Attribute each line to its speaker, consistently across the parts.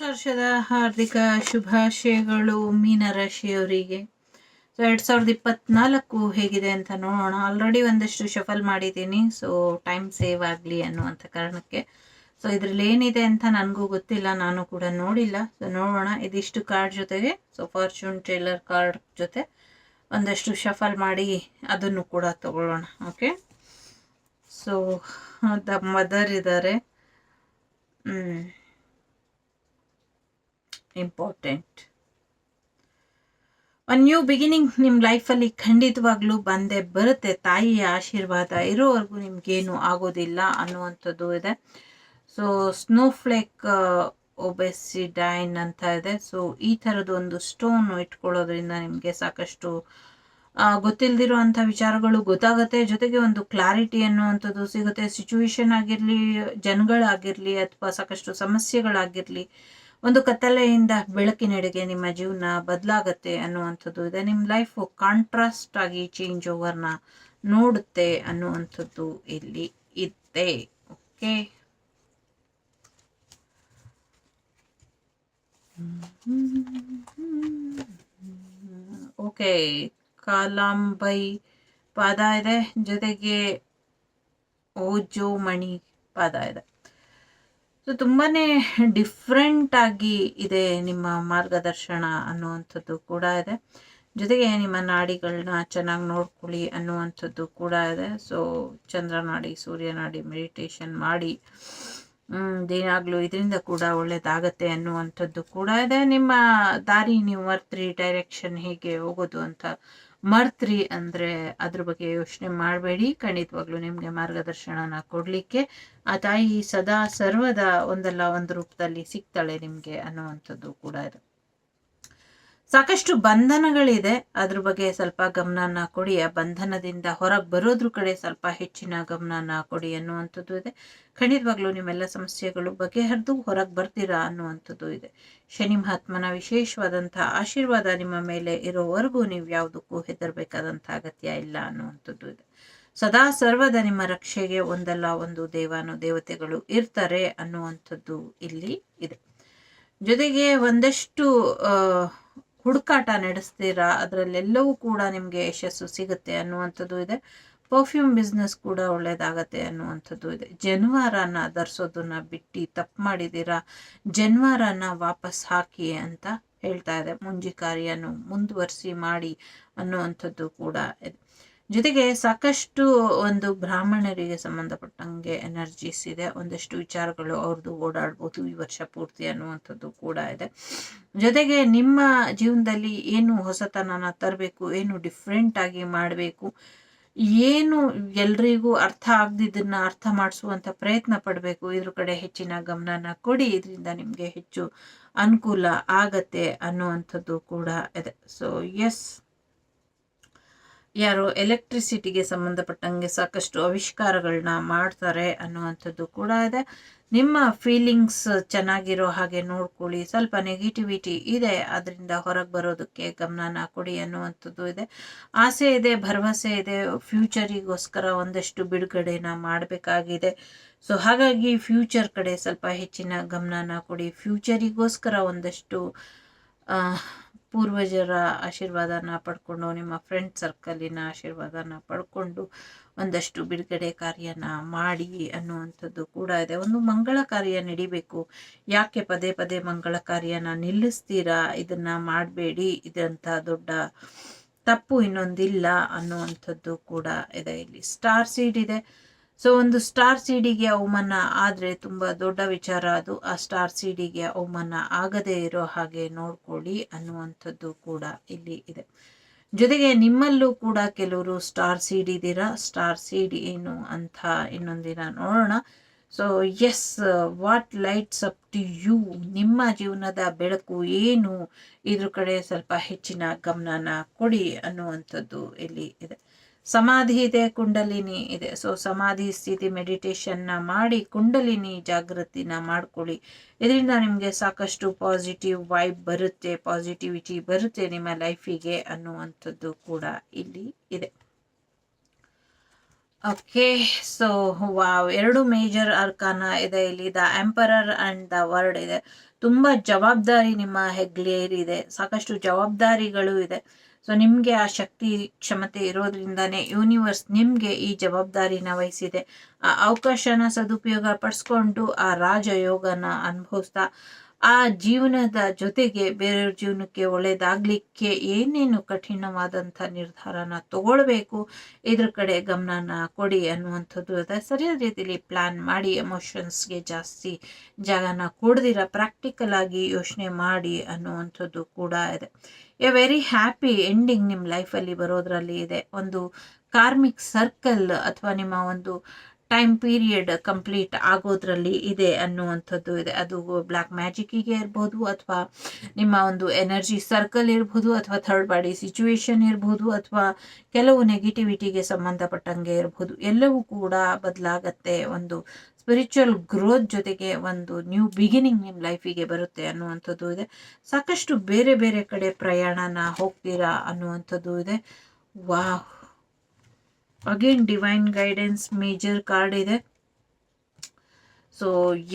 Speaker 1: ವರ್ಷದ ಹಾರ್ದಿಕ ಶುಭಾಶಯಗಳು ಮೀನರಾಶಿಯವರಿಗೆ. ಸೊ ಎರಡು ಸಾವಿರದ ಇಪ್ಪತ್ನಾಲ್ಕು ಹೇಗಿದೆ ಅಂತ ನೋಡೋಣ. ಆಲ್ರೆಡಿ ಒಂದಷ್ಟು ಶಫಲ್ ಮಾಡಿದ್ದೀನಿ ಸೊ ಟೈಮ್ ಸೇವ್ ಆಗಲಿ ಅನ್ನುವಂಥ ಕಾರಣಕ್ಕೆ. ಸೊ ಇದರಲ್ಲಿ ಏನಿದೆ ಅಂತ ನನಗೂ ಗೊತ್ತಿಲ್ಲ, ನಾನು ಕೂಡ ನೋಡಿಲ್ಲ. ಸೊ ನೋಡೋಣ, ಇದಿಷ್ಟು ಕಾರ್ಡ್ ಜೊತೆಗೆ ಸೊ ಫಾರ್ಚೂನ್ ಟ್ರೇಲರ್ ಕಾರ್ಡ್ ಜೊತೆ ಒಂದಷ್ಟು ಶಫಲ್ ಮಾಡಿ ಅದನ್ನು ಕೂಡ ತಗೊಳ್ಳೋಣ ಓಕೆ ಸೊ ದ ಮದರ್ ಇದ್ದಾರೆ ಹ್ಞೂ ಇಂಪಾರ್ಟೆಂಟ್. ಒಂದು ನ್ಯೂ ಬಿಗಿನಿಂಗ್ ನಿಮ್ಮ ಲೈಫಲ್ಲಿ ಖಂಡಿತವಾಗ್ಲೂ ಬಂದೇ ಬರುತ್ತೆ. ತಾಯಿಯ ಆಶೀರ್ವಾದ ಇರೋವರೆಗೂ ನಿಮಗೇನು ಆಗೋದಿಲ್ಲ ಅನ್ನುವಂಥದ್ದು ಇದೆ. ಸೊ ಸ್ನೋಫ್ಲೇಕ್ ಒಬೆಸಿಡೈನ್ ಅಂತ ಇದೆ. ಸೊ ಈ ಥರದ್ದು ಒಂದು ಸ್ಟೋನ್ ಇಟ್ಕೊಳ್ಳೋದ್ರಿಂದ ನಿಮಗೆ ಸಾಕಷ್ಟು ಗೊತ್ತಿಲ್ಲದಿರುವಂಥ ವಿಚಾರಗಳು ಗೊತ್ತಾಗುತ್ತೆ. ಜೊತೆಗೆ ಒಂದು ಕ್ಲಾರಿಟಿ ಅನ್ನುವಂಥದ್ದು ಸಿಗುತ್ತೆ. ಸಿಚುವೇಶನ್ ಆಗಿರಲಿ, ಜನಗಳಾಗಿರಲಿ, ಅಥವಾ ಸಾಕಷ್ಟು ಸಮಸ್ಯೆಗಳಾಗಿರಲಿ ಒಂದು ಕತ್ತಲೆಯಿಂದ ಬೆಳಕಿನೆಡೆಗೆ ನಿಮ್ಮ ಜೀವನ ಬದಲಾಗತ್ತೆ ಅನ್ನುವಂಥದ್ದು ಇದೆ. ನಿಮ್ಮ ಲೈಫು ಕಾಂಟ್ರಾಸ್ಟ್ ಆಗಿ ಚೇಂಜ್ ಓವರ್ನ ನೋಡುತ್ತೆ ಅನ್ನುವಂಥದ್ದು ಇಲ್ಲಿ ಇದೆ ಓಕೆ ಓಕೆ ಕಾಲಾಂಬೈ ಪಾದ ಇದೆ. ಜೊತೆಗೆ ಓಜೋ ಮಣಿ ಪಾದ ಇದೆ. ಸೊ ತುಂಬಾ ಡಿಫ್ರೆಂಟ್ ಆಗಿ ಇದೆ ನಿಮ್ಮ ಮಾರ್ಗದರ್ಶನ ಅನ್ನುವಂಥದ್ದು ಕೂಡ ಇದೆ. ಜೊತೆಗೆ ನಿಮ್ಮ ನಾಡಿಗಳನ್ನ ಚೆನ್ನಾಗಿ ನೋಡ್ಕೊಳ್ಳಿ ಅನ್ನುವಂಥದ್ದು ಕೂಡ ಇದೆ. ಸೊ ಚಂದ್ರನಾಡಿ, ಸೂರ್ಯನಾಡಿ ಮೆಡಿಟೇಷನ್ ಮಾಡಿ ಏನಾಗಲೂ ಇದರಿಂದ ಕೂಡ ಒಳ್ಳೆಯದಾಗತ್ತೆ ಅನ್ನುವಂಥದ್ದು ಕೂಡ ಇದೆ. ನಿಮ್ಮ ದಾರಿ ನೀವು ಮರ್ತ್ರಿ ಡೈರೆಕ್ಷನ್ ಹೇಗೆ ಹೋಗೋದು ಅಂತ ಮರ್ತ್ರಿ ಅಂದರೆ ಅದ್ರ ಬಗ್ಗೆ ಯೋಚನೆ ಮಾಡಬೇಡಿ. ಖಂಡಿತವಾಗ್ಲೂ ನಿಮಗೆ ಮಾರ್ಗದರ್ಶನನ ಕೊಡಲಿಕ್ಕೆ. ಆ ತಾಯಿ ಸದಾ ಸರ್ವದ ಒಂದಲ್ಲ ಒಂದು ರೂಪದಲ್ಲಿ ಸಿಗ್ತಾಳೆ ನಿಮಗೆ ಅನ್ನುವಂಥದ್ದು ಕೂಡ ಇದೆ. ಸಾಕಷ್ಟು ಬಂಧನಗಳಿದೆ. ಅದ್ರ ಬಗ್ಗೆ ಸ್ವಲ್ಪ ಗಮನನ ಕೊಡಿ. ಆ ಬಂಧನದಿಂದ ಹೊರಗೆ ಬರೋದ್ರ ಕಡೆ ಸ್ವಲ್ಪ ಹೆಚ್ಚಿನ ಗಮನನ ಕೊಡಿ ಅನ್ನುವಂಥದ್ದು ಇದೆ. ಖಂಡಿತವಾಗ್ಲೂ ನಿಮ್ಮೆಲ್ಲ ಸಮಸ್ಯೆಗಳು ಬಗೆಹರಿದು ಹೊರಗೆ ಬರ್ತೀರಾ ಅನ್ನುವಂಥದ್ದು ಇದೆ. ಶನಿ ಮಹಾತ್ಮನ ವಿಶೇಷವಾದಂತಹ ಆಶೀರ್ವಾದ ನಿಮ್ಮ ಮೇಲೆ ಇರೋವರೆಗೂ ನೀವು ಯಾವುದಕ್ಕೂ ಹೆದರ್ಬೇಕಾದಂಥ ಅಗತ್ಯ ಇಲ್ಲ ಅನ್ನುವಂಥದ್ದು ಇದೆ. ಸದಾ ಸರ್ವದ ನಿಮ್ಮ ರಕ್ಷೆಗೆ ಒಂದಲ್ಲ, ಒಂದು ದೇವಾನು ದೇವತೆಗಳು ಇರ್ತಾರೆ ಅನ್ನುವಂಥದ್ದು ಇಲ್ಲಿ ಇದೆ. ಜೊತೆಗೆ ಒಂದಷ್ಟು ಹುಡುಕಾಟ ನಡೆಸ್ತೀರಾ? ಅದರಲ್ಲೆಲ್ಲವೂ ಕೂಡ ನಿಮಗೆ ಯಶಸ್ಸು ಸಿಗುತ್ತೆ ಅನ್ನುವಂಥದ್ದು ಇದೆ. ಪರ್ಫ್ಯೂಮ್ ಬಿಸ್ನೆಸ್ ಕೂಡ ಒಳ್ಳೇದಾಗತ್ತೆ ಅನ್ನುವಂಥದ್ದು ಇದೆ. ಜನ್ವಾರನ ಧರಿಸೋದನ್ನ ಬಿಟ್ಟು ತಪ್ಪು ಮಾಡಿದ್ದೀರಾ? ಜನ್ವಾರನ ವಾಪಸ್ ಹಾಕಿ ಅಂತ ಹೇಳ್ತಾ ಇದೆ. ಮುಂಜಿ ಕಾರ್ಯನು ಮುಂದುವರಿಸಿ ಮಾಡಿ ಅನ್ನುವಂಥದ್ದು ಕೂಡ ಜೊತೆಗೆ ಸಾಕಷ್ಟು ಒಂದು ಬ್ರಾಹ್ಮಣರಿಗೆ ಸಂಬಂಧಪಟ್ಟಂಗೆ ಎನರ್ಜೀಸ್ ಇದೆ. ಒಂದಷ್ಟು ವಿಚಾರಗಳು ಅವ್ರದ್ದು ಓಡಾಡ್ಬೋದು ಈ ವರ್ಷ ಪೂರ್ತಿ ಅನ್ನುವಂಥದ್ದು ಕೂಡ ಇದೆ. ಜೊತೆಗೆ ನಿಮ್ಮ ಜೀವನದಲ್ಲಿ ಏನು ಹೊಸತನನ ತರಬೇಕು, ಏನು ಡಿಫ್ರೆಂಟ್ ಆಗಿ ಮಾಡಬೇಕು, ಏನು ಎಲ್ರಿಗೂ ಅರ್ಥ ಆಗದಿದ್ದನ್ನ ಅರ್ಥ ಮಾಡಿಸುವಂತ ಪ್ರಯತ್ನ ಪಡಬೇಕು, ಇದ್ರ ಕಡೆ ಹೆಚ್ಚಿನ ಗಮನನ ಕೊಡಿ. ಇದರಿಂದ ನಿಮಗೆ ಹೆಚ್ಚು ಅನುಕೂಲ ಆಗತ್ತೆ ಅನ್ನುವಂಥದ್ದು ಕೂಡ ಇದೆ. ಸೊ ಎಸ್ ಯಾರು ಎಲೆಕ್ಟ್ರಿಸಿಟಿಗೆ ಸಂಬಂಧಪಟ್ಟಂಗೆ ಸಾಕಷ್ಟು ಆವಿಷ್ಕಾರಗಳನ್ನ ಮಾಡ್ತಾರೆ ಅನ್ನುವಂಥದ್ದು ಕೂಡ ಇದೆ. ನಿಮ್ಮ ಫೀಲಿಂಗ್ಸ್ ಚೆನ್ನಾಗಿರೋ ಹಾಗೆ ನೋಡ್ಕೊಳ್ಳಿ. ಸ್ವಲ್ಪ ನೆಗೆಟಿವಿಟಿ ಇದೆ ಅದರಿಂದ ಹೊರಗೆ ಬರೋದಕ್ಕೆ ಗಮನನ ಕೊಡಿ ಅನ್ನುವಂಥದ್ದು ಇದೆ. ಆಸೆ ಇದೆ, ಭರವಸೆ ಇದೆ. ಫ್ಯೂಚರಿಗೋಸ್ಕರ ಒಂದಷ್ಟು ಬಿಡುಗಡೆನ ಮಾಡಬೇಕಾಗಿದೆ. ಸೊ ಹಾಗಾಗಿ ಫ್ಯೂಚರ್ ಕಡೆ ಸ್ವಲ್ಪ ಹೆಚ್ಚಿನ ಗಮನನ ಕೊಡಿ. ಫ್ಯೂಚರಿಗೋಸ್ಕರ ಒಂದಷ್ಟು ಪೂರ್ವಜರ ಆಶೀರ್ವಾದನ ಪಡ್ಕೊಂಡು, ನಿಮ್ಮ ಫ್ರೆಂಡ್ ಸರ್ಕಲಿನ ಆಶೀರ್ವಾದನ ಪಡ್ಕೊಂಡು ಒಂದಷ್ಟು ಬಿಡುಗಡೆ ಕಾರ್ಯನ ಮಾಡಿ ಅನ್ನುವಂಥದ್ದು ಕೂಡ ಇದೆ. ಒಂದು ಮಂಗಳ ಕಾರ್ಯ ನಡಿಬೇಕು. ಯಾಕೆ ಪದೇ ಪದೇ ಮಂಗಳ ಕಾರ್ಯನ ನಿಲ್ಲಿಸ್ತೀರಾ? ಇದನ್ನ ಮಾಡಬೇಡಿ. ಇದಂಥ ದೊಡ್ಡ ತಪ್ಪು ಇನ್ನೊಂದಿಲ್ಲ ಅನ್ನುವಂಥದ್ದು ಕೂಡ ಇದೆ. ಇಲ್ಲಿ ಸ್ಟಾರ್ ಸೀಡ್ ಇದೆ. ಸೊ ಒಂದು ಸ್ಟಾರ್ ಸೀಡಿಗೆ ಅವಮಾನ ಆದರೆ ತುಂಬ ದೊಡ್ಡ ವಿಚಾರ ಅದು. ಆ ಸ್ಟಾರ್ ಸೀಡಿಗೆ ಅವಮಾನ ಆಗದೇ ಇರೋ ಹಾಗೆ ನೋಡ್ಕೊಳ್ಳಿ ಅನ್ನುವಂಥದ್ದು ಕೂಡ ಇಲ್ಲಿ ಇದೆ. ಜೊತೆಗೆ ನಿಮ್ಮಲ್ಲೂ ಕೂಡ ಕೆಲವರು ಸ್ಟಾರ್ ಸೀಡ್ ಇದ್ದೀರಾ? ಸ್ಟಾರ್ ಸೀಡ್ ಏನು ಅಂತ ಇನ್ನೊಂದಿನ ನೋಡೋಣ. So yes what lights up to you ನಿಮ್ಮ ಜೀವನದ ಬೆಳಕು ಏನು? ಇದ್ರ ಕಡೆ ಸ್ವಲ್ಪ ಹೆಚ್ಚಿನ ಗಮನನ ಕೊಡಿ ಅನ್ನುವಂಥದ್ದು ಇಲ್ಲಿ ಇದೆ. ಸಮಾಧಿ ಇದೆ, ಕುಂಡಲಿನಿ ಇದೆ. ಸೊ ಸಮಾಧಿ ಸ್ಥಿತಿ ಮೆಡಿಟೇಷನ್ನ ಮಾಡಿ, ಕುಂಡಲಿನಿ ಜಾಗೃತಿನ ಮಾಡ್ಕೊಳ್ಳಿ. ಇದರಿಂದ ನಿಮಗೆ ಸಾಕಷ್ಟು ಪಾಸಿಟಿವ್ ವೈಬ್ ಬರುತ್ತೆ ಪಾಸಿಟಿವಿಟಿ ಬರುತ್ತೆ ನಿಮ್ಮ ಲೈಫಿಗೆ ಅನ್ನುವಂಥದ್ದು ಕೂಡ ಇಲ್ಲಿ ಇದೆ. ಓಕೆ ಸೊ ವಾವ್ ಎರಡು ಮೇಜರ್ ಅರ್ಕಾನ ಇದೆ ಇಲ್ಲಿ. The emperor and the world ಇದೆ. ತುಂಬಾ ಜವಾಬ್ದಾರಿ ನಿಮ್ಮ ಹೆಗ್ಲೇರಿದೆ ಸಾಕಷ್ಟು ಜವಾಬ್ದಾರಿಗಳು ಇದೆ. ಸೊ ನಿಮಗೆ ಆ ಶಕ್ತಿ, ಕ್ಷಮತೆ ಇರೋದ್ರಿಂದನೇ ಯೂನಿವರ್ಸ್ ನಿಮಗೆ ಈ ಜವಾಬ್ದಾರಿನ ವಹಿಸಿದೆ. ಆ ಅವಕಾಶನ ಸದುಪಯೋಗ ಪಡಿಸ್ಕೊಂಡು ಆ ರಾಜಯೋಗನ ಅನುಭವಿಸ್ತಾ ಆ ಜೀವನದ ಜೊತೆಗೆ ಬೇರೆಯವ್ರ ಜೀವನಕ್ಕೆ ಒಳ್ಳೇದಾಗ್ಲಿಕ್ಕೆ ಏನೇನು ಕಠಿಣವಾದಂಥ ನಿರ್ಧಾರನ ತಗೊಳ್ಬೇಕು, ಇದ್ರ ಕಡೆ ಗಮನನ ಕೊಡಿ ಅನ್ನುವಂಥದ್ದು ಅದ. ಸರಿಯಾದ ರೀತಿಯಲ್ಲಿ ಪ್ಲಾನ್ ಮಾಡಿ ಎಮೋಷನ್ಸ್ಗೆ ಜಾಸ್ತಿ ಜಾಗನ ಕೊಡ್ದಿರ ಪ್ರಾಕ್ಟಿಕಲ್ ಆಗಿ ಯೋಚನೆ ಮಾಡಿ ಅನ್ನುವಂಥದ್ದು ಕೂಡ ಇದೆ. ಎ ವೆರಿ ಹ್ಯಾಪಿ ಎಂಡಿಂಗ್ ನಿಮ್ಮ ಲೈಫಲ್ಲಿ ಬರೋದ್ರಲ್ಲಿ ಇದೆ. ಒಂದು ಕಾರ್ಮಿಕ್ ಸರ್ಕಲ್ ಅಥವಾ ನಿಮ್ಮ ಒಂದು ಟೈಮ್ ಪೀರಿಯಡ್ ಕಂಪ್ಲೀಟ್ ಆಗೋದ್ರಲ್ಲಿ ಇದೆ ಅನ್ನುವಂಥದ್ದು ಇದೆ. ಅದು ಬ್ಲ್ಯಾಕ್ ಮ್ಯಾಜಿಕ್ಕಿಗೆ ಇರ್ಬೋದು ಅಥವಾ ನಿಮ್ಮ ಒಂದು ಎನರ್ಜಿ ಸರ್ಕಲ್ ಇರ್ಬೋದು ಅಥವಾ ಥರ್ಡ್ ಬಾಡಿ ಸಿಚುವೇಶನ್ ಇರ್ಬೋದು ಅಥವಾ ಕೆಲವು ನೆಗೆಟಿವಿಟಿಗೆ ಸಂಬಂಧಪಟ್ಟಂಗೆ ಇರ್ಬೋದು. ಎಲ್ಲವೂ ಕೂಡ ಬದಲಾಗತ್ತೆ. ಒಂದು ಸ್ಪಿರಿಚುವಲ್ ಗ್ರೋತ್ ಜೊತೆಗೆ ಒಂದು ನ್ಯೂ ಬಿಗಿನಿಂಗ್ ನಿಮ್ಮ ಲೈಫಿಗೆ ಬರುತ್ತೆ ಅನ್ನುವಂಥದ್ದು ಇದೆ. ಸಾಕಷ್ಟು ಬೇರೆ ಬೇರೆ ಕಡೆ ಪ್ರಯಾಣನ ಹೋಗ್ತೀರಾ ಅನ್ನುವಂಥದ್ದು ಇದೆ. ವಾಹ್! Again divine guidance major card ಇದೆ. ಸೊ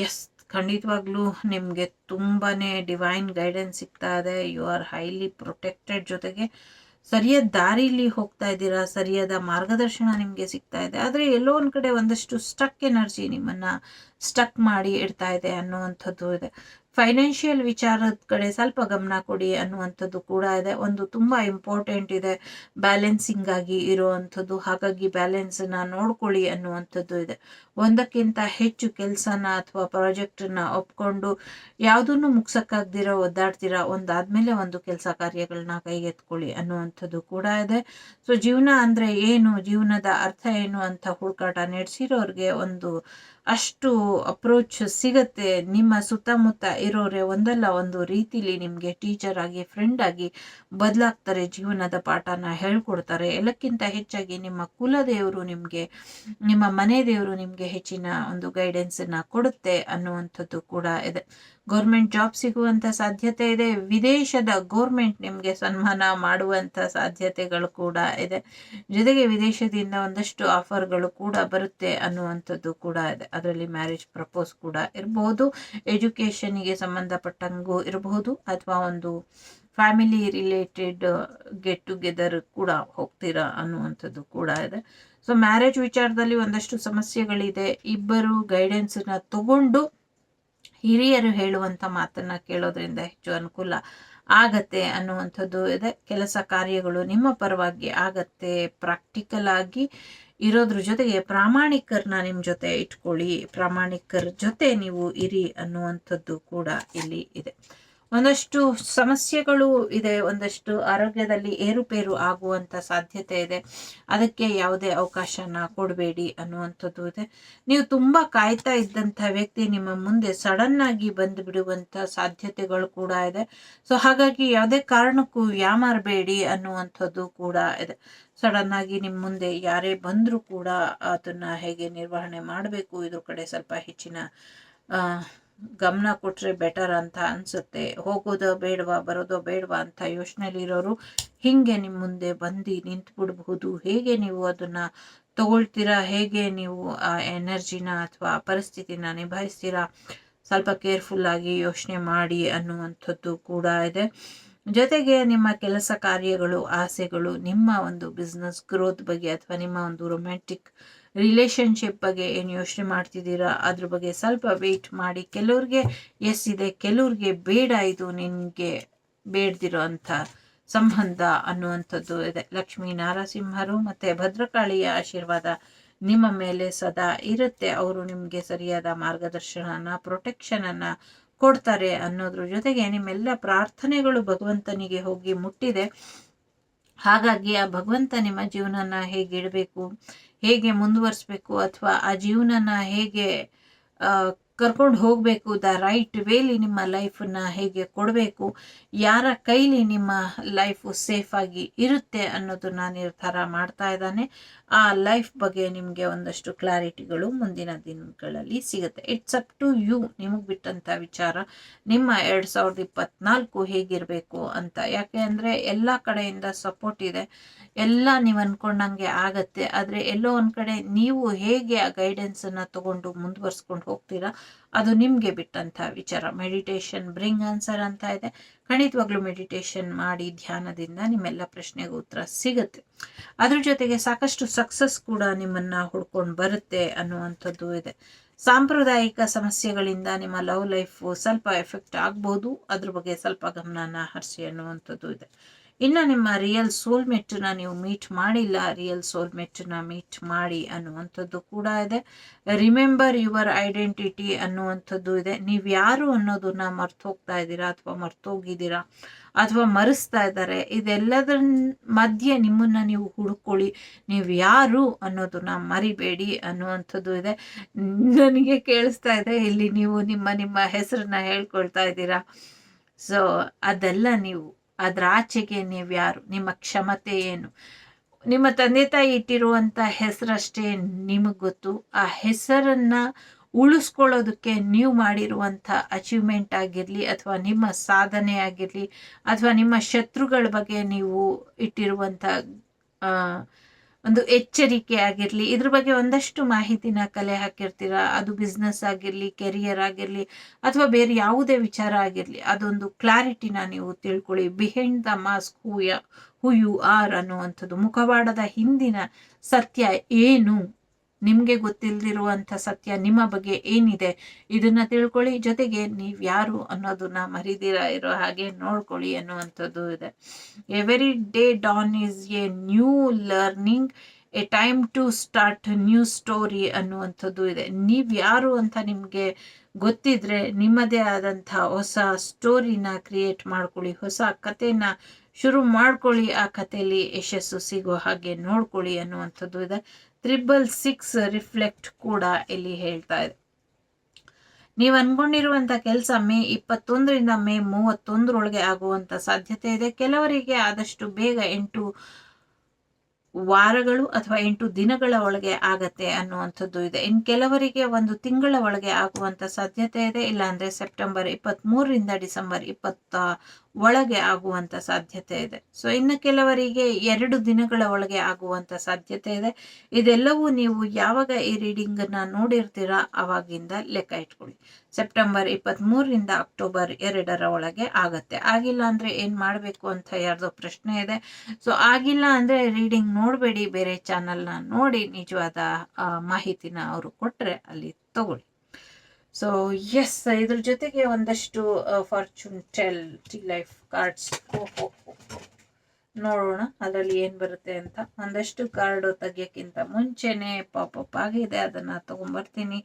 Speaker 1: ಎಸ್ ಖಂಡಿತವಾಗ್ಲೂ ನಿಮಗೆ ತುಂಬಾ ಡಿವೈನ್ ಗೈಡೆನ್ಸ್ ಸಿಗ್ತಾ ಇದೆ. ಯು ಆರ್ ಹೈಲಿ ಪ್ರೊಟೆಕ್ಟೆಡ್ ಜೊತೆಗೆ ಸರಿಯಾದ ದಾರಿಲಿ ಹೋಗ್ತಾ ಇದ್ದೀರಾ, ಸರಿಯಾದ ಮಾರ್ಗದರ್ಶನ ನಿಮಗೆ ಸಿಗ್ತಾ ಇದೆ. ಆದರೆ ಎಲ್ಲೋ ಒಂದು ಕಡೆ ಒಂದಷ್ಟು ಸ್ಟಕ್ ಎನರ್ಜಿ ನಿಮ್ಮನ್ನು ಸ್ಟಕ್ ಮಾಡಿ ಇಡ್ತಾ ಇದೆ ಅನ್ನುವಂಥದ್ದು ಇದೆ. ಫೈನಾನ್ಷಿಯಲ್ ವಿಚಾರದ ಕಡೆ ಸ್ವಲ್ಪ ಗಮನ ಕೊಡಿ ಅನ್ನುವಂಥದ್ದು ಕೂಡ ಇದೆ. ಒಂದು ತುಂಬ ಇಂಪಾರ್ಟೆಂಟ್ ಇದೆ. ಬ್ಯಾಲೆನ್ಸಿಂಗ್ ಆಗಿ ಇರುವಂಥದ್ದು. ಹಾಗಾಗಿ ಬ್ಯಾಲೆನ್ಸನ್ನ ನೋಡ್ಕೊಳ್ಳಿ ಅನ್ನುವಂಥದ್ದು ಇದೆ. ಒಂದಕ್ಕಿಂತ ಹೆಚ್ಚು ಕೆಲಸನ ಅಥವಾ ಪ್ರಾಜೆಕ್ಟನ್ನ ಒಪ್ಕೊಂಡು ಯಾವುದನ್ನು ಮುಗ್ಸಕ್ಕಾಗ್ದಿರೋ ಒದ್ದಾಡ್ತೀರಾ, ಒಂದಾದ್ಮೇಲೆ ಒಂದು ಕೆಲಸ ಕಾರ್ಯಗಳನ್ನ ಕೈಗೆತ್ಕೊಳ್ಳಿ ಅನ್ನುವಂಥದ್ದು ಕೂಡ ಇದೆ. ಸೊ ಜೀವನ ಅಂದರೆ ಏನು? ಜೀವನದ ಅರ್ಥ ಏನು ಅಂತ ಹುಡುಕಾಟ ನಡೆಸಿರೋರಿಗೆ ಒಂದು ಅಷ್ಟು ಅಪ್ರೋಚ್ ಸಿಗತ್ತೆ. ನಿಮ್ಮ ಸುತ್ತಮುತ್ತ ಇರೋರೆ ಒಂದಲ್ಲ ಒಂದು ರೀತಿಲಿ ನಿಮಗೆ ಟೀಚರ್ ಆಗಿ ಫ್ರೆಂಡ್ ಆಗಿ ಬದಲಾಗ್ತಾರೆ, ಜೀವನದ ಪಾಠನ ಹೇಳ್ಕೊಡ್ತಾರೆ. ಎಲ್ಲಕ್ಕಿಂತ ಹೆಚ್ಚಾಗಿ ನಿಮ್ಮ ಕುಲದೇವರು ನಿಮಗೆ, ನಿಮ್ಮ ಮನೆ ದೇವರು ನಿಮಗೆ ಹೆಚ್ಚಿನ ಒಂದು ಗೈಡೆನ್ಸನ್ನು ಕೊಡುತ್ತೆ ಅನ್ನುವಂಥದ್ದು ಕೂಡ ಇದೆ. ಗೌರ್ಮೆಂಟ್ ಜಾಬ್ ಸಿಗುವಂಥ ಸಾಧ್ಯತೆ ಇದೆ. ವಿದೇಶದ ಗೌರ್ಮೆಂಟ್ ನಿಮಗೆ ಸನ್ಮಾನ ಮಾಡುವಂಥ ಸಾಧ್ಯತೆಗಳು ಕೂಡ ಇದೆ. ಜೊತೆಗೆ ವಿದೇಶದಿಂದ ಒಂದಷ್ಟು ಆಫರ್ಗಳು ಕೂಡ ಬರುತ್ತೆ ಅನ್ನುವಂಥದ್ದು ಕೂಡ ಇದೆ. ಅದರಲ್ಲಿ ಮ್ಯಾರೇಜ್ ಪ್ರಪೋಸ್ ಕೂಡ ಇರಬಹುದು ಎಜುಕೇಷನ್ಗೆ ಸಂಬಂಧಪಟ್ಟಂಗೂ ಇರಬಹುದು ಅಥವಾ ಒಂದು ಫ್ಯಾಮಿಲಿ ರಿಲೇಟೆಡ್ ಗೆಟ್ ಟುಗೆದರ್ ಕೂಡ ಹೋಗ್ತೀರಾ ಅನ್ನುವಂಥದ್ದು ಕೂಡ ಇದೆ. ಸೊ ಮ್ಯಾರೇಜ್ ವಿಚಾರದಲ್ಲಿ ಒಂದಷ್ಟು ಸಮಸ್ಯೆಗಳಿದೆ. ಇಬ್ಬರು ಗೈಡೆನ್ಸನ್ನ ತಗೊಂಡು ಹಿರಿಯರು ಹೇಳುವಂಥ ಮಾತನ್ನು ಕೇಳೋದ್ರಿಂದ ಹೆಚ್ಚು ಅನುಕೂಲ ಆಗತ್ತೆ ಅನ್ನುವಂಥದ್ದು ಇದೆ. ಕೆಲಸ ಕಾರ್ಯಗಳು ನಿಮ್ಮ ಪರವಾಗಿ ಆಗತ್ತೆ. ಪ್ರಾಕ್ಟಿಕಲ್ ಆಗಿ ಇರೋದ್ರ ಜೊತೆಗೆ ಪ್ರಾಮಾಣಿಕರನ್ನ ನಿಮ್ಮ ಜೊತೆ ಇಟ್ಕೊಳ್ಳಿ. ಪ್ರಾಮಾಣಿಕರ ಜೊತೆ ನೀವು ಇರಿ ಅನ್ನುವಂಥದ್ದು ಕೂಡ ಇಲ್ಲಿ ಇದೆ. ಒಂದಷ್ಟು ಸಮಸ್ಯೆಗಳು ಇದೆ, ಒಂದಷ್ಟು ಆರೋಗ್ಯದಲ್ಲಿ ಏರುಪೇರು ಆಗುವಂತ ಸಾಧ್ಯತೆ ಇದೆ. ಅದಕ್ಕೆ ಯಾವುದೇ ಅವಕಾಶನ ಕೊಡಬೇಡಿ ಅನ್ನುವಂಥದ್ದು ಇದೆ. ನೀವು ತುಂಬ ಕಾಯ್ತಾ ಇದ್ದಂಥ ವ್ಯಕ್ತಿ ನಿಮ್ಮ ಮುಂದೆ ಸಡನ್ ಆಗಿ ಬಂದು ಬಿಡುವಂಥ ಸಾಧ್ಯತೆಗಳು ಕೂಡ ಇದೆ. ಸೊ ಹಾಗಾಗಿ ಯಾವುದೇ ಕಾರಣಕ್ಕೂ ಯಾಮಾರಬೇಡಿ ಅನ್ನುವಂಥದ್ದು ಕೂಡ ಇದೆ. ಸಡನ್ ಆಗಿ ನಿಮ್ಮ ಮುಂದೆ ಯಾರೇ ಬಂದರೂ ಕೂಡ ಅದನ್ನ ಹೇಗೆ ನಿರ್ವಹಣೆ ಮಾಡಬೇಕು, ಇದ್ರ ಕಡೆ ಸ್ವಲ್ಪ ಹೆಚ್ಚಿನ ಗಮನ ಕೊಟ್ಟರೆ ಬೆಟರ್ ಅಂತ ಅನಿಸುತ್ತೆ. ಹೋಗೋದೋ ಬೇಡವಾ ಬರೋದೋ ಬೇಡವಾ ಅಂತ ಯೋಚನೆಯಲ್ಲಿರೋರು ಹಿಂಗೆ ನಿಮ್ಮ ಮುಂದೆ ಬಂದು ನಿಂತು ಬಿಡಬಹುದು ಹೇಗೆ ನೀವು ಅದನ್ನು ತಗೊಳ್ತೀರಾ? ಹೇಗೆ ನೀವು ಆ ಎನರ್ಜಿನ ಅಥವಾ ಪರಿಸ್ಥಿತಿನ ನಿಭಾಯಿಸ್ತೀರಾ? ಸ್ವಲ್ಪ ಕೇರ್ಫುಲ್ಲಾಗಿ ಯೋಚನೆ ಮಾಡಿ ಅನ್ನುವಂಥದ್ದು ಕೂಡ ಇದೆ. ಜೊತೆಗೆ ನಿಮ್ಮ ಕೆಲಸ ಕಾರ್ಯಗಳು, ಆಸೆಗಳು ನಿಮ್ಮ ಒಂದು ಬಿಸ್ನೆಸ್ ಗ್ರೋತ್ ಬಗ್ಗೆ ಅಥವಾ ನಿಮ್ಮ ಒಂದು ರೊಮ್ಯಾಂಟಿಕ್ ರಿಲೇಶನ್ಶಿಪ್ ಬಗ್ಗೆ ಏನು ಯೋಚನೆ ಮಾಡ್ತಿದ್ದೀರಾ? ಅದ್ರ ಬಗ್ಗೆ ಸ್ವಲ್ಪ ವೆಯ್ಟ್ ಮಾಡಿ. ಕೆಲವ್ರಿಗೆ ಎಸ್ ಇದೆ, ಕೆಲವ್ರಿಗೆ ಬೇಡ ಇದು ನಿನಗೆ ಬೇಡದಿರೋ ಅಂಥ ಸಂಬಂಧ ಅನ್ನುವಂಥದ್ದು ಇದೆ. ಲಕ್ಷ್ಮೀ ನಾರಸಿಂಹರು ಮತ್ತು ಭದ್ರಕಾಳಿಯ ಆಶೀರ್ವಾದ ನಿಮ್ಮ ಮೇಲೆ ಸದಾ ಇರುತ್ತೆ. ಅವರು ನಿಮಗೆ ಸರಿಯಾದ ಮಾರ್ಗದರ್ಶನನ ಪ್ರೊಟೆಕ್ಷನನ್ನು ಕೊಡ್ತಾರೆ ಅನ್ನೋದ್ರ ಜೊತೆಗೆ ನಿಮ್ಮೆಲ್ಲ ಪ್ರಾರ್ಥನೆಗಳು ಭಗವಂತನಿಗೆ ಹೋಗಿ ಮುಟ್ಟಿದೆ. ಹಾಗಾಗಿ ಆ ಭಗವಂತ ನಿಮ್ಮ ಜೀವನನ ಹೇಗೆ ಇಡಬೇಕು? ಹೇಗೆ ಮುಂದುವರಿಸ್ಬೇಕು ಅಥವಾ ಆ ಜೀವನನ ಹೇಗೆ ಕರ್ಕೊಂಡು ಹೋಗಬೇಕು, ದ ರೈಟ್ ವೇಲಿ ನಿಮ್ಮ ಲೈಫನ್ನ ಹೇಗೆ ಕೊಡಬೇಕು, ಯಾರ ಕೈಲಿ ನಿಮ್ಮ ಲೈಫು ಸೇಫಾಗಿ ಇರುತ್ತೆ ಅನ್ನೋದನ್ನ ನಿರ್ಧಾರ ಮಾಡ್ತಾ ಇದ್ದಾನೆ. ಆ ಲೈಫ್ ಬಗ್ಗೆ ನಿಮಗೆ ಒಂದಷ್ಟು ಕ್ಲಾರಿಟಿಗಳು ಮುಂದಿನ ದಿನಗಳಲ್ಲಿ ಸಿಗುತ್ತೆ. ಇಟ್ಸ್ ಅಪ್ ಟು ಯು ನಿಮಗೆ ಬಿಟ್ಟಂಥ ವಿಚಾರ ನಿಮ್ಮ ಎರಡು ಸಾವಿರದ ಇಪ್ಪತ್ನಾಲ್ಕು ಹೇಗಿರಬೇಕು ಅಂತ. ಯಾಕೆ ಅಂದರೆ ಎಲ್ಲ ಕಡೆಯಿಂದ ಸಪೋರ್ಟ್ ಇದೆ. ಎಲ್ಲ ನೀವು ಅಂದ್ಕೊಂಡಂಗೆ ಆಗತ್ತೆ. ಆದರೆ ಎಲ್ಲೋ ಒಂದು ಕಡೆ ನೀವು ಹೇಗೆ ಆ ಗೈಡೆನ್ಸನ್ನು ತಗೊಂಡು ಮುಂದುವರ್ಸ್ಕೊಂಡು ಹೋಗ್ತೀರಾ ಅದು ನಿಮಗೆ ಬಿಟ್ಟಂಥ ವಿಚಾರ. ಮೆಡಿಟೇಷನ್ ಬ್ರಿಂಗ್ ಆನ್ಸರ್ ಅಂತ ಇದೆ. ಖಂಡಿತವಾಗ್ಲೂ ಮೆಡಿಟೇಷನ್ ಮಾಡಿ ಧ್ಯಾನದಿಂದ ನಿಮ್ಮೆಲ್ಲ ಪ್ರಶ್ನೆಗೆ ಉತ್ತರ ಸಿಗುತ್ತೆ. ಅದ್ರ ಜೊತೆಗೆ ಸಾಕಷ್ಟು ಸಕ್ಸಸ್ ಕೂಡ ನಿಮ್ಮನ್ನ ಹುಡ್ಕೊಂಡು ಬರುತ್ತೆ ಅನ್ನುವಂಥದ್ದು ಇದೆ. ಸಾಂಪ್ರದಾಯಿಕ ಸಮಸ್ಯೆಗಳಿಂದ ನಿಮ್ಮ ಲವ್ ಲೈಫ್ ಸ್ವಲ್ಪ ಎಫೆಕ್ಟ್ ಆಗ್ಬೋದು. ಅದ್ರ ಬಗ್ಗೆ ಸ್ವಲ್ಪ ಗಮನನ ಹರಿಸಿ ಅನ್ನುವಂಥದ್ದು ಇದೆ. ಇನ್ನು ನಿಮ್ಮ ರಿಯಲ್ ಸೋಲ್ಮೆಟ್ನ ನೀವು ಮೀಟ್ ಮಾಡಿಲ್ಲ ರಿಯಲ್ ಸೋಲ್ಮೆಟ್ನ ಮೀಟ್ ಮಾಡಿ ಅನ್ನುವಂಥದ್ದು ಕೂಡ ಇದೆ. ರಿಮೆಂಬರ್ ಯುವರ್ ಐಡೆಂಟಿಟಿ ಅನ್ನುವಂಥದ್ದು ಇದೆ. ನೀವು ಯಾರು ಅನ್ನೋದನ್ನ ಮರ್ತು ಹೋಗ್ತಾ ಇದ್ದೀರಾ ಅಥವಾ ಮರ್ತೋಗಿದ್ದೀರಾ ಅಥವಾ ಮರೆಸ್ತಾ ಇದ್ದಾರೆ, ಇದೆಲ್ಲದರ ಮಧ್ಯೆ ನಿಮ್ಮನ್ನ ನೀವು ಹುಡುಕೊಳ್ಳಿ. ನೀವು ಯಾರು ಅನ್ನೋದನ್ನ ಮರಿಬೇಡಿ ಅನ್ನುವಂಥದ್ದು ಇದೆ. ನನಗೆ ಕೇಳಿಸ್ತಾ ಇದೆ, ಇಲ್ಲಿ ನೀವು ನಿಮ್ಮ ನಿಮ್ಮ ಹೆಸರನ್ನ ಹೇಳ್ಕೊಳ್ತಾ ಇದ್ದೀರಾ. ಸೊ ಅದೆಲ್ಲ ನೀವು ಅದ್ರ ಆಚೆಗೆ ನೀವು ಯಾರು? ನಿಮ್ಮ ಕ್ಷಮತೆ ಏನು? ನಿಮ್ಮ ತಂದೆ ತಾಯಿ ಇಟ್ಟಿರುವಂಥ ಹೆಸರಷ್ಟೇ ನಿಮಗೆ ಗೊತ್ತು. ಆ ಹೆಸರನ್ನು ಉಳಿಸ್ಕೊಳ್ಳೋದಕ್ಕೆ ನೀವು ಮಾಡಿರುವಂಥ ಅಚೀವ್ಮೆಂಟ್ ಆಗಿರಲಿ ಅಥವಾ ನಿಮ್ಮ ಸಾಧನೆ ಆಗಿರಲಿ ಅಥವಾ ನಿಮ್ಮ ಶತ್ರುಗಳ ಬಗ್ಗೆ ನೀವು ಇಟ್ಟಿರುವಂಥ ಒಂದು ಎಚ್ಚರಿಕೆ ಆಗಿರಲಿ, ಇದ್ರ ಬಗ್ಗೆ ಒಂದಷ್ಟು ಮಾಹಿತಿನ ಕಲೆ ಹಾಕಿರ್ತೀರ? ಅದು ಬಿಸ್ನೆಸ್ ಆಗಿರಲಿ ಕೆರಿಯರ್ ಆಗಿರಲಿ, ಅಥವಾ ಬೇರೆ ಯಾವುದೇ ವಿಚಾರ ಆಗಿರಲಿ, ಅದೊಂದು ಕ್ಲಾರಿಟಿನ ನೀವು ತಿಳ್ಕೊಳ್ಳಿ. ಬಿಹೈಂಡ್ ದ ಮಾಸ್ಕ್ ಹೂ ಯ ಆರ್ ಅನ್ನುವಂಥದ್ದು ಮುಖವಾಡದ ಹಿಂದಿನ ಸತ್ಯ ಏನು? ನಿಮಗೆ ಗೊತ್ತಿಲ್ಲದಿರುವಂಥ ಸತ್ಯ ನಿಮ್ಮ ಬಗ್ಗೆ ಏನಿದೆ ಇದನ್ನ ತಿಳ್ಕೊಳ್ಳಿ. ಜೊತೆಗೆ ನೀವು ಯಾರು ಅನ್ನೋದನ್ನ ಮರಿದಿರ ಇರೋ ಹಾಗೆ ನೋಡ್ಕೊಳ್ಳಿ ಅನ್ನುವಂಥದ್ದು ಇದೆ. Every day dawn is a new learning a time to start new story ಅನ್ನುವಂಥದ್ದು ಇದೆ. ನೀವು ಯಾರು ಅಂತ ನಿಮಗೆ ಗೊತ್ತಿದ್ರೆ ನಿಮ್ಮದೇ ಆದಂಥ ಹೊಸ ಸ್ಟೋರಿನ ಕ್ರಿಯೇಟ್ ಮಾಡ್ಕೊಳ್ಳಿ. ಹೊಸ ಕಥೆನ ಶುರು ಮಾಡ್ಕೊಳ್ಳಿ. ಆ ಕಥೆಯಲ್ಲಿ ಯಶಸ್ಸು ಸಿಗೋ ಹಾಗೆ ನೋಡ್ಕೊಳ್ಳಿ ಅನ್ನುವಂಥದ್ದು ಇದೆ. ತ್ರಿಬಲ್ ಸಿಕ್ಸ್ ರಿಫ್ಲೆಕ್ಟ್ ಕೂಡ ಇಲ್ಲಿ ಹೇಳ್ತಾ ಇದೆ. ನೀವು ಅನ್ಕೊಂಡಿರುವಂತ ಕೆಲಸ ಮೇ ಇಪ್ಪತ್ತೊಂದರಿಂದ ಮೇ ಮೂವತ್ತೊಂದರೊಳಗೆ ಆಗುವಂತ ಸಾಧ್ಯತೆ ಇದೆ. ಕೆಲವರಿಗೆ ಆದಷ್ಟು ಬೇಗ ಎಂಟು ವಾರಗಳು ಅಥವಾ ಎಂಟು ದಿನಗಳ ಒಳಗೆ ಆಗತ್ತೆ ಅನ್ನುವಂಥದ್ದು ಇದೆ. ಇನ್ನು ಕೆಲವರಿಗೆ ಒಂದು ತಿಂಗಳ ಒಳಗೆ ಆಗುವಂತ ಸಾಧ್ಯತೆ ಇದೆ. ಇಲ್ಲಾಂದ್ರೆ ಸೆಪ್ಟೆಂಬರ್ ಇಪ್ಪತ್ತ್ ಮೂರರಿಂದ ಡಿಸೆಂಬರ್ ಇಪ್ಪತ್ತ ಒಳಗೆ ಆಗುವಂತ ಸಾಧ್ಯತೆ ಇದೆ. ಸೊ ಇನ್ನು ಕೆಲವರಿಗೆ ಎರಡು ದಿನಗಳ ಒಳಗೆ ಆಗುವಂತ ಸಾಧ್ಯತೆ ಇದೆ. ಇದೆಲ್ಲವೂ ನೀವು ಯಾವಾಗ ಈ ರೀಡಿಂಗ್ ಅನ್ನ ನೋಡಿರ್ತೀರಾ ಅವಾಗಿಂದ ಲೆಕ್ಕ ಇಟ್ಕೊಳ್ಳಿ. ಸೆಪ್ಟೆಂಬರ್ ಇಪ್ಪತ್ತ್ ಮೂರರಿಂದ ಅಕ್ಟೋಬರ್ ಎರಡರ ಒಳಗೆ ಆಗತ್ತೆ. ಆಗಿಲ್ಲ ಅಂದ್ರೆ ಏನ್ ಮಾಡಬೇಕು ಅಂತ ಯಾರ್ದೋ ಪ್ರಶ್ನೆ ಇದೆ. ಸೊ ಆಗಿಲ್ಲ ಅಂದ್ರೆ ರೀಡಿಂಗ್ ನೋಡಬೇಡಿ. ಬೇರೆ ಚಾನಲ್ನ ನೋಡಿ. ನಿಜವಾದ ಮಾಹಿತಿನ ಅವರು ಕೊಟ್ರೆ ಅಲ್ಲಿ ತಗೊಳ್ಳಿ. ಸೊ ಎಸ್ ಇದ್ರ ಜೊತೆಗೆ ಒಂದಷ್ಟು fortune tell T life cards ನೋಡೋಣ ಅದರಲ್ಲಿ ಏನು ಬರುತ್ತೆ ಅಂತ. ಒಂದಷ್ಟು ಕಾರ್ಡ್ ತೆಗಿಯೋಕ್ಕಿಂತ ಮುಂಚೆನೆ ಪಾಪಪ್ ಆಗಿದೆ. ಅದನ್ನ ತಗೊಂಡ್ಬರ್ತೀನಿ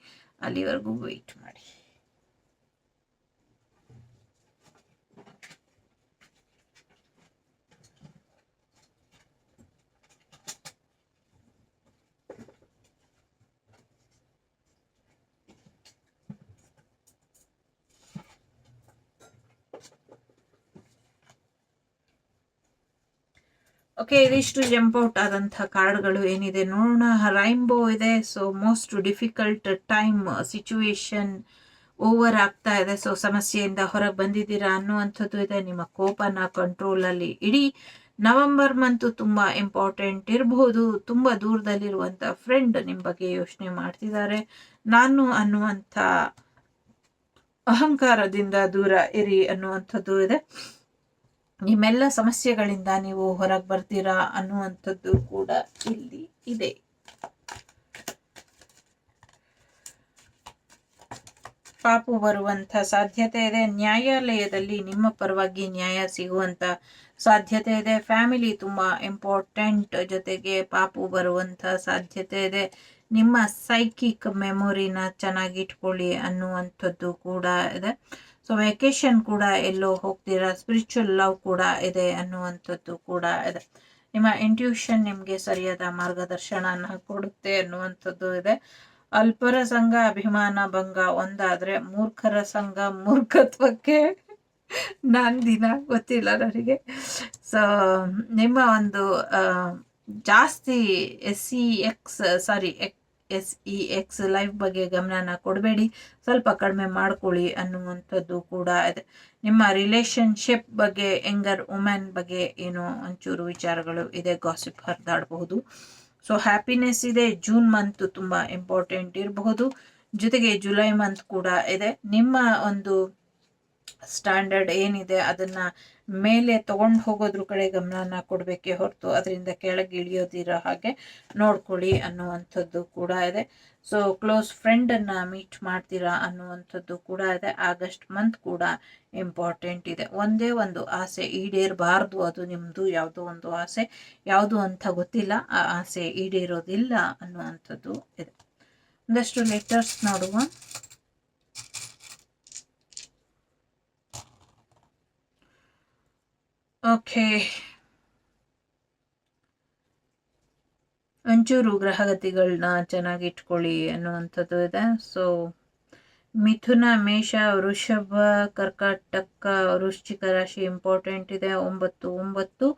Speaker 1: ಅಲ್ಲಿವರೆಗೂ ವೆಯ್ಟ್ ಮಾಡಿ. ಓಕೆ ಇದಿಷ್ಟು ಜಂಪ್ ಔಟ್ ಆದಂತಹ ಕಾರ್ಡ್ಗಳು ಏನಿದೆ ನೋಡೋಣ. ರೈಂಬೋ ಇದೆ so most difficult time situation over ಆಗ್ತಾ ಇದೆ. ಸೊ ಸಮಸ್ಯೆಯಿಂದ ಹೊರಗೆ ಬಂದಿದ್ದೀರಾ ಅನ್ನುವಂಥದ್ದು ಇದೆ. ನಿಮ್ಮ ಕೋಪನ ಕಂಟ್ರೋಲಲ್ಲಿ ಇಡೀ. ನವೆಂಬರ್ ಮಂತು ತುಂಬ ಇಂಪಾರ್ಟೆಂಟ್ ಇರಬಹುದು ತುಂಬ ದೂರದಲ್ಲಿರುವಂಥ ಫ್ರೆಂಡ್ ನಿಮ್ಮ ಬಗ್ಗೆ ಯೋಚನೆ ಮಾಡ್ತಿದ್ದಾರೆ. ನಾನು ಅನ್ನುವಂಥ ಅಹಂಕಾರದಿಂದ ದೂರ ಇರಿ ಅನ್ನುವಂಥದ್ದು ಇದೆ. ನಿಮ್ಮೆಲ್ಲ ಸಮಸ್ಯೆಗಳಿಂದ ನೀವು ಹೊರಗೆ ಬರ್ತೀರಾ ಅನ್ನುವಂಥದ್ದು ಕೂಡ ಇಲ್ಲಿ ಇದೆ. ಪಾಪು ಬರುವಂತ ಸಾಧ್ಯತೆ ಇದೆ. ನ್ಯಾಯಾಲಯದಲ್ಲಿ ನಿಮ್ಮ ಪರವಾಗಿ ನ್ಯಾಯ ಸಿಗುವಂತ ಸಾಧ್ಯತೆ ಇದೆ. ಫ್ಯಾಮಿಲಿ ತುಂಬಾ ಇಂಪಾರ್ಟೆಂಟ್ ಜೊತೆಗೆ ಪಾಪು ಬರುವಂತ ಸಾಧ್ಯತೆ ಇದೆ. ನಿಮ್ಮ ಸೈಕಿಕ್ ಮೆಮೊರಿನ ಚೆನ್ನಾಗಿ ಇಟ್ಕೊಳ್ಳಿ ಅನ್ನುವಂಥದ್ದು ಕೂಡ ಇದೆ. ಸೊ ವೆಕೇಶನ್ ಕೂಡ ಎಲ್ಲೋ ಹೋಗ್ತೀರಾ? ಸ್ಪಿರಿಚುವಲ್ ಲವ್ ಕೂಡ ಇದೆ ಅನ್ನುವಂಥದ್ದು ಕೂಡ ಇದೆ. ನಿಮ್ಮ ಇಂಟ್ಯೂಷನ್ ನಿಮಗೆ ಸರಿಯಾದ ಮಾರ್ಗದರ್ಶನ ಕೊಡುತ್ತೆ ಅನ್ನುವಂಥದ್ದು ಇದೆ. ಅಲ್ಪರ ಸಂಘ, ಅಭಿಮಾನ ಭಂಗ ಒಂದಾದ್ರೆ ಮೂರ್ಖರ ಸಂಘ, ಮೂರ್ಖತ್ವಕ್ಕೆ ನಾನು ದಿನ ಗೊತ್ತಿಲ್ಲ ನನಗೆ. ಸೊ ನಿಮ್ಮ ಒಂದು ಜಾಸ್ತಿ S C X sorry ಎಕ್ S E X life ಬಗ್ಗೆ ಗಮನನ ಕೊಡಬೇಡಿ. ಸ್ವಲ್ಪ ಕಡಿಮೆ ಮಾಡ್ಕೊಳ್ಳಿ ಅನ್ನುವಂಥದ್ದು ಕೂಡ ಇದೆ. ನಿಮ್ಮ ರಿಲೇಷನ್ಶಿಪ್ ಬಗ್ಗೆ ಎಂಗರ್ ವುಮೆನ್ ಬಗ್ಗೆ ಏನೋ ಒಂಚೂರು ವಿಚಾರಗಳು ಇದೆ ಗಾಸಿಪ್ ಹರಿದಾಡಬಹುದು. ಸೊ ಹ್ಯಾಪಿನೆಸ್ ಇದೆ. ಜೂನ್ ಮಂತ್ ತುಂಬ ಇಂಪಾರ್ಟೆಂಟ್ ಇರಬಹುದು. ಜೊತೆಗೆ ಜುಲೈ ಮಂತ್ ಕೂಡ ಇದೆ. ನಿಮ್ಮ ಒಂದು ಸ್ಟ್ಯಾಂಡರ್ಡ್ ಏನಿದೆ ಅದನ್ನ ಮೇಲೆ ತಗೊಂಡು ಹೋಗೋದ್ರ ಕಡೆ ಗಮನನ ಕೊಡಬೇಕೆ ಹೊರತು ಅದರಿಂದ ಕೆಳಗೆ ಇಳಿಯೋದಿರೋ ಹಾಗೆ ನೋಡ್ಕೊಳ್ಳಿ ಅನ್ನುವಂಥದ್ದು ಕೂಡ ಇದೆ. ಸೊ ಕ್ಲೋಸ್ ಫ್ರೆಂಡನ್ನು ಮೀಟ್ ಮಾಡ್ತೀರಾ ಅನ್ನುವಂಥದ್ದು ಕೂಡ ಇದೆ. ಆಗಸ್ಟ್ ಮಂತ್ ಕೂಡ ಇಂಪಾರ್ಟೆಂಟ್ ಇದೆ. ಒಂದೇ ಒಂದು ಆಸೆ ಈಡೇರಬಾರ್ದು. ಅದು ನಿಮ್ಮದು ಯಾವುದೋ ಒಂದು ಆಸೆ. ಯಾವುದು ಅಂತ ಗೊತ್ತಿಲ್ಲ. ಆ ಆಸೆ ಈಡೇರೋದಿಲ್ಲ ಅನ್ನುವಂಥದ್ದು ಇದೆ. ಒಂದಷ್ಟು ಲೆಟರ್ಸ್ ನೋಡುವ. ಓಕೆ ಒಂಚೂರು ಗ್ರಹಗತಿಗಳನ್ನ ಚೆನ್ನಾಗಿ ಇಟ್ಕೊಳ್ಳಿ ಅನ್ನುವಂಥದ್ದು ಇದೆ. ಸೊ ಮಿಥುನ, ಮೇಷ, ವೃಷಭ, ಕರ್ಕಾಟಕ, ವೃಶ್ಚಿಕ ರಾಶಿ ಇಂಪಾರ್ಟೆಂಟ್ ಇದೆ. ಒಂಬತ್ತು ಒಂಬತ್ತು,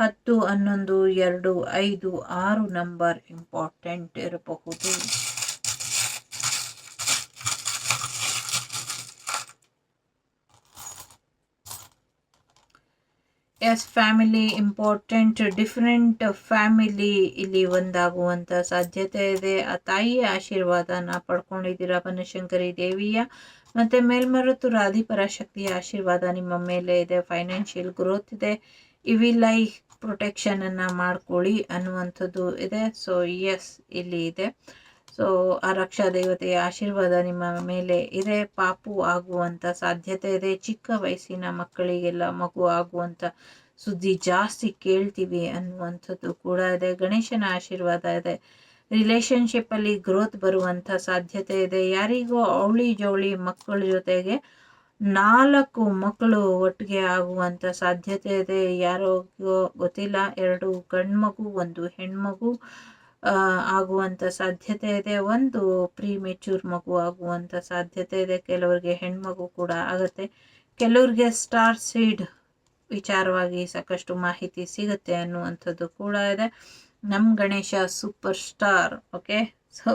Speaker 1: ಹತ್ತು, ಹನ್ನೊಂದು, ಎರಡು, ಐದು, ಆರು ನಂಬರ್ ಇಂಪಾರ್ಟೆಂಟ್ ಇರಬಹುದು. Yes family important different family ಇಲ್ಲಿ ಒಂದಾಗುವಂಥ ಸಾಧ್ಯತೆ ಇದೆ. ಆ ತಾಯಿಯ ಆಶೀರ್ವಾದನ ಪಡ್ಕೊಂಡಿದ್ದೀರಾ ಬನಶಂಕರಿ ದೇವಿಯ? ಮತ್ತು ಮೇಲ್ಮರುತು ರಾಧಿಪರಾಶಕ್ತಿಯ ಆಶೀರ್ವಾದ ನಿಮ್ಮ ಮೇಲೆ ಇದೆ. ಫೈನಾನ್ಷಿಯಲ್ ಗ್ರೋತ್ ಇದೆ. ಇವಿ ಲೈಫ್ ಪ್ರೊಟೆಕ್ಷನನ್ನು ಮಾಡ್ಕೊಳ್ಳಿ ಅನ್ನುವಂಥದ್ದು ಇದೆ. ಸೊ ಎಸ್ ಇಲ್ಲಿ ಇದೆ. ಸೊ ಆ ರಕ್ಷಾ ದೇವತೆಯ ಆಶೀರ್ವಾದ ನಿಮ್ಮ ಮೇಲೆ ಇದೆ. ಪಾಪು ಆಗುವಂತ ಸಾಧ್ಯತೆ ಇದೆ. ಚಿಕ್ಕ ವಯಸ್ಸಿನ ಮಕ್ಕಳಿಗೆಲ್ಲ ಮಗು ಆಗುವಂತ ಸುದ್ದಿ ಜಾಸ್ತಿ ಕೇಳ್ತೀವಿ ಅನ್ನುವಂಥದ್ದು ಕೂಡ ಇದೆ. ಗಣೇಶನ ಆಶೀರ್ವಾದ ಇದೆ. ರಿಲೇಶನ್ಶಿಪ್ ಅಲ್ಲಿ ಗ್ರೋತ್ ಬರುವಂತ ಸಾಧ್ಯತೆ ಇದೆ. ಯಾರಿಗೂ ಅವಳಿ ಜವಳಿ ಮಕ್ಕಳ ಜೊತೆಗೆ ನಾಲ್ಕು ಮಕ್ಕಳು ಒಟ್ಟಿಗೆ ಆಗುವಂತ ಸಾಧ್ಯತೆ ಇದೆ. ಯಾರೋ ಗೊತ್ತಿಲ್ಲ. ಎರಡು ಗಂಡ್ಮಗು, ಒಂದು ಹೆಣ್ಮಗು. ಆಗುವಂಥ ಸಾಧ್ಯತೆ ಇದೆ. ಒಂದು ಪ್ರೀ ಮೆಚೂರ್ ಮಗು ಆಗುವಂಥ ಸಾಧ್ಯತೆ ಇದೆ. ಕೆಲವರಿಗೆ ಹೆಣ್ಮಗು ಕೂಡ ಆಗುತ್ತೆ. ಕೆಲವ್ರಿಗೆ ಸ್ಟಾರ್ ಸೀಡ್ ವಿಚಾರವಾಗಿ ಸಾಕಷ್ಟು ಮಾಹಿತಿ ಸಿಗುತ್ತೆ ಅನ್ನುವಂಥದ್ದು ಕೂಡ ಇದೆ. ನಮ್ಮ Ganesha super star okay so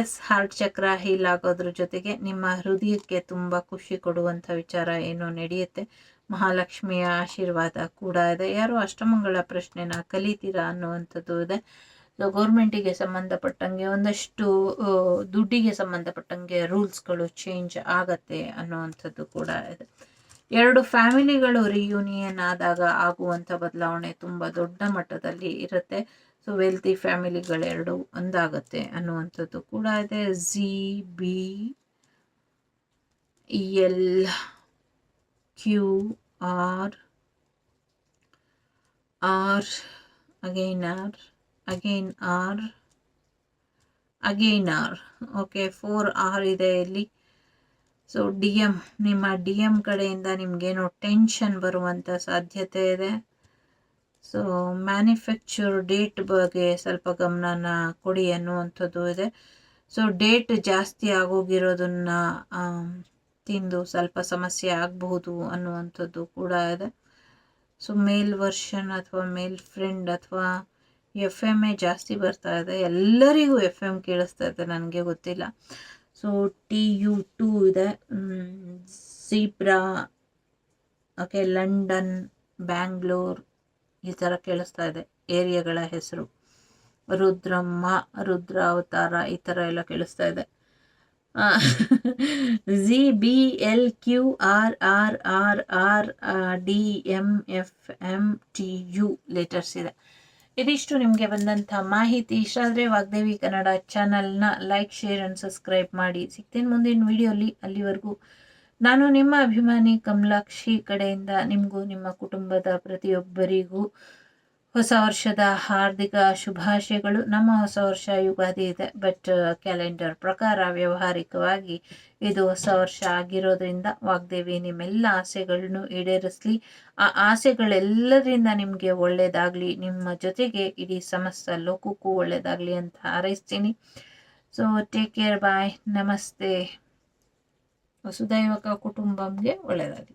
Speaker 1: yes heart chakra heal ಆಗೋದ್ರ ಜೊತೆಗೆ ನಿಮ್ಮ ಹೃದಯಕ್ಕೆ ತುಂಬ ಖುಷಿ ಕೊಡುವಂಥ ವಿಚಾರ ಏನೋ ನಡೆಯುತ್ತೆ. ಮಹಾಲಕ್ಷ್ಮಿಯ ಆಶೀರ್ವಾದ ಕೂಡ ಇದೆ. ಯಾರು ಅಷ್ಟಮಂಗಳ ಪ್ರಶ್ನೆನ ಕಲಿತೀರಾ ಅನ್ನುವಂಥದ್ದು ಇದೆ. ಸೊ ಗೌರ್ಮೆಂಟಿಗೆ ಸಂಬಂಧಪಟ್ಟಂಗೆ ಒಂದಷ್ಟು ದುಡ್ಡಿಗೆ ಸಂಬಂಧಪಟ್ಟಂಗೆ ರೂಲ್ಸ್ಗಳು ಚೇಂಜ್ ಆಗತ್ತೆ ಅನ್ನುವಂಥದ್ದು ಕೂಡ ಇದೆ. ಎರಡು ಫ್ಯಾಮಿಲಿಗಳು ರಿಯೂನಿಯನ್ ಆದಾಗ ಆಗುವಂಥ ಬದಲಾವಣೆ ತುಂಬ ದೊಡ್ಡ ಮಟ್ಟದಲ್ಲಿ ಇರುತ್ತೆ. ಸೊ ವೆಲ್ತಿ ಫ್ಯಾಮಿಲಿಗಳೆರಡು ಒಂದಾಗತ್ತೆ ಅನ್ನುವಂಥದ್ದು ಕೂಡ ಇದೆ. Z B L Q R R again R again R again R okay four R ಇದೆ ಇಲ್ಲಿ. ಸೊ ಡಿ ಎಂ ನಿಮ್ಮ ಡಿ ಎಂ ಕಡೆಯಿಂದ ನಿಮಗೇನೋ ಟೆನ್ಷನ್ ಬರುವಂಥ ಸಾಧ್ಯತೆ ಇದೆ. ಸೊ ಮ್ಯಾನುಫ್ಯಾಕ್ಚರ್ ಡೇಟ್ ಬಗ್ಗೆ ಸ್ವಲ್ಪ ಗಮನನ ಕೊಡಿ ಅನ್ನುವಂಥದ್ದು ಇದೆ. ಸೊ ಡೇಟ್ ಜಾಸ್ತಿ ಆಗೋಗಿರೋದನ್ನ ತಿಂದು ಸ್ವಲ್ಪ ಸಮಸ್ಯೆ ಆಗಬಹುದು ಅನ್ನುವಂಥದ್ದು ಕೂಡ ಇದೆ. ಸೊ ಮೇಲ್ ವರ್ಷನ್ ಅಥವಾ ಮೇಲ್ ಫ್ರೆಂಡ್ ಅಥವಾ ಎಫ್ ಎಂ ಎ ಜಾಸ್ತಿ ಬರ್ತಾ ಇದೆ. ಎಲ್ಲರಿಗೂ ಎಫ್ ಎಂ ಕೇಳಿಸ್ತಾ ಇದೆ ನನಗೆ ಗೊತ್ತಿಲ್ಲ. ಸೊ ಟಿ ಯು ಟೂ ಇದೆ. ಸೀಬ್ರಾ ಓಕೆ ಲಂಡನ್ ಬ್ಯಾಂಗ್ಳೂರ್ ಈ ಥರ ಕೇಳಿಸ್ತಾ ಇದೆ ಏರಿಯಾಗಳ ಹೆಸರು. ರುದ್ರಮ್ಮ ರುದ್ರ ಅವತಾರ ಈ ಥರ ಎಲ್ಲ ಕೇಳಿಸ್ತಾ ಇದೆ. G B L Q R R R R D M F M T U letters ಇದೆ. ಇದಿಷ್ಟು ನಿಮಗೆ ಬಂದಂಥ ಮಾಹಿತಿ. ಇಷ್ಟ ಆದರೆ ವಾಗ್ದೇವಿ ಕನ್ನಡ ಚಾನಲ್ನ ಲೈಕ್ ಶೇರ್ ಆ್ಯಂಡ್ ಸಬ್ಸ್ಕ್ರೈಬ್ ಮಾಡಿ. ಸಿಗ್ತೇನೆ ಮುಂದಿನ ವಿಡಿಯೋಲಿ ಅಲ್ಲಿವರೆಗೂ. ನಾನು ನಿಮ್ಮ ಅಭಿಮಾನಿ ಕಮಲಾಕ್ಷಿ ಕಡೆಯಿಂದ ನಿಮಗೂ, ನಿಮ್ಮ ಕುಟುಂಬದ ಪ್ರತಿಯೊಬ್ಬರಿಗೂ ಹೊಸ ವರ್ಷದ ಹಾರ್ದಿಕ ಶುಭಾಶಯಗಳು. ನಮ್ಮ ಹೊಸ ವರ್ಷ ಯುಗಾದಿ ಇದೆ. ಬಟ್ ಕ್ಯಾಲೆಂಡರ್ ಪ್ರಕಾರ ವ್ಯವಹಾರಿಕವಾಗಿ ಇದು ಹೊಸ ವರ್ಷ ಆಗಿರೋದ್ರಿಂದ ವಾಗ್ದೇವಿ ನಿಮ್ಮೆಲ್ಲ ಆಸೆಗಳನ್ನು ಈಡೇರಿಸಲಿ. ಆ ಆಸೆಗಳೆಲ್ಲರಿಂದ ನಿಮಗೆ ಒಳ್ಳೆಯದಾಗಲಿ ನಿಮ್ಮ ಜೊತೆಗೆ ಇಡೀ ಸಮಸ್ತ ಲೋಕಕ್ಕೂ ಒಳ್ಳೆಯದಾಗಲಿ ಅಂತ ಹಾರೈಸ್ತೀನಿ. ಸೊ ಟೇಕ್ ಕೇರ್ ಬಾಯ್ ನಮಸ್ತೆ. ವಸುದೈವಕ ಕುಟುಂಬಂಗೆ ಒಳ್ಳೆಯದಾಗಲಿ